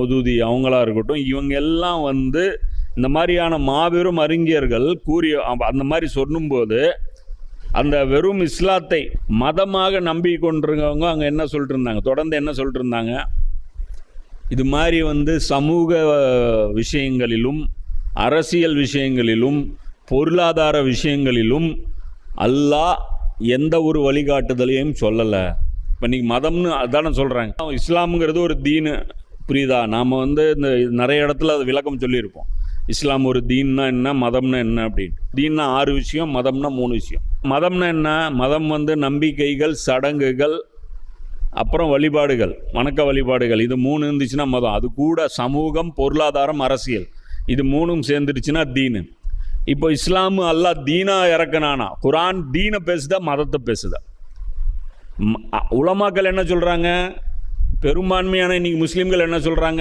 மௌதூதி அவங்களா இருக்கட்டும் இவங்க எல்லாம் வந்து இந்த மாதிரியான மாபெரும் அறிஞர்கள் கூறிய அந்த மாதிரி சொல்லும்போது அந்த வெறும் இஸ்லாத்தை மதமாக நம்பி கொண்டிருக்கவங்க அங்கே என்ன சொல்லிட்டு இருந்தாங்க தொடர்ந்து என்ன சொல்லிட்டு இருந்தாங்க இது மாதிரி வந்து சமூக விஷயங்களிலும் அரசியல் விஷயங்களிலும் பொருளாதார விஷயங்களிலும் அல்லாஹ் எந்த ஒரு வழிகாட்டுதலையும் சொல்லலை. இப்போ இன்றைக்கி மதம்னு அதானே சொல்கிறாங்க இஸ்லாம்ங்கிறது ஒரு தீனு. புரியுதா? நாம் வந்து இந்த நிறைய இடத்துல அது விளக்கம் சொல்லியிருப்போம். இஸ்லாம் ஒரு தீன்னா என்ன மதம்னா என்ன அப்படின்னு தீன்னா ஆறு விஷயம் மதம்னா மூணு விஷயம். மதம்னா என்ன? மதம் வந்து நம்பிக்கைகள் சடங்குகள் அப்புறம் வழிபாடுகள் வணக்க வழிபாடுகள். இது மூணு இருந்துச்சுன்னா மதம். அது கூட சமூகம் பொருளாதாரம் அரசியல். இது மூணும் சேர்ந்துருச்சுன்னா தீனு. இப்போ இஸ்லாம் அல்லாஹ் தீனா இறக்குனானா? குரான் தீனை பேசுதா மதத்தை பேசுதா? ம- உலமாக்கள் என்ன சொல்கிறாங்க பெரும்பான்மையான இன்னைக்கு முஸ்லீம்கள் என்ன சொல்கிறாங்க